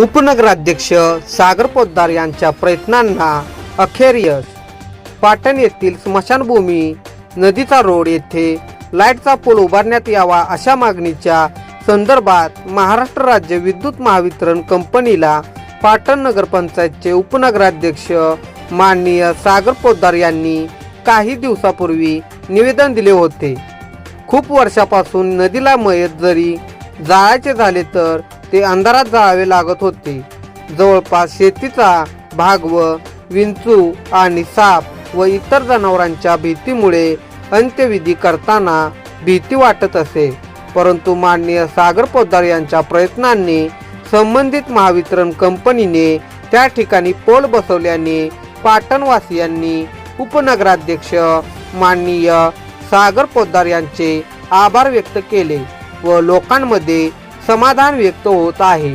उपनगराध्यक्ष सागर पोद्दार यांच्या प्रयत्नांना अखेर यश पाटण येथील स्मशानभूमी नदीचा रोड येथे लाईटचा पूल उभारण्यात यावा अशा मागणीच्या संदर्भात महाराष्ट्र राज्य विद्युत महावितरण कंपनीला पाटण नगरपंचायतचे उपनगराध्यक्ष माननीय सागर पोद्दार यांनी काही दिवसापूर्वी निवेदन दिले होते. खूप वर्षापासून नदीला मयत जरी जाळायचे झाले तर ते अंधारात जाळावे लागत होते. जवळपास शेतीचा भाग व विंचू आणि साप व इतर जनावरांच्या भीतीमुळे अंत्यविधी करताना भीती वाटत असे. परंतु माननीय सागर पोद्दार यांच्या प्रयत्नांनी संबंधित महावितरण कंपनीने त्या ठिकाणी पोल बसवल्याने पाटणवासियांनी उपनगराध्यक्ष माननीय सागर पोद्दार यांचे आभार व्यक्त केले व लोकांमध्ये समाधान व्यक्त होत आहे.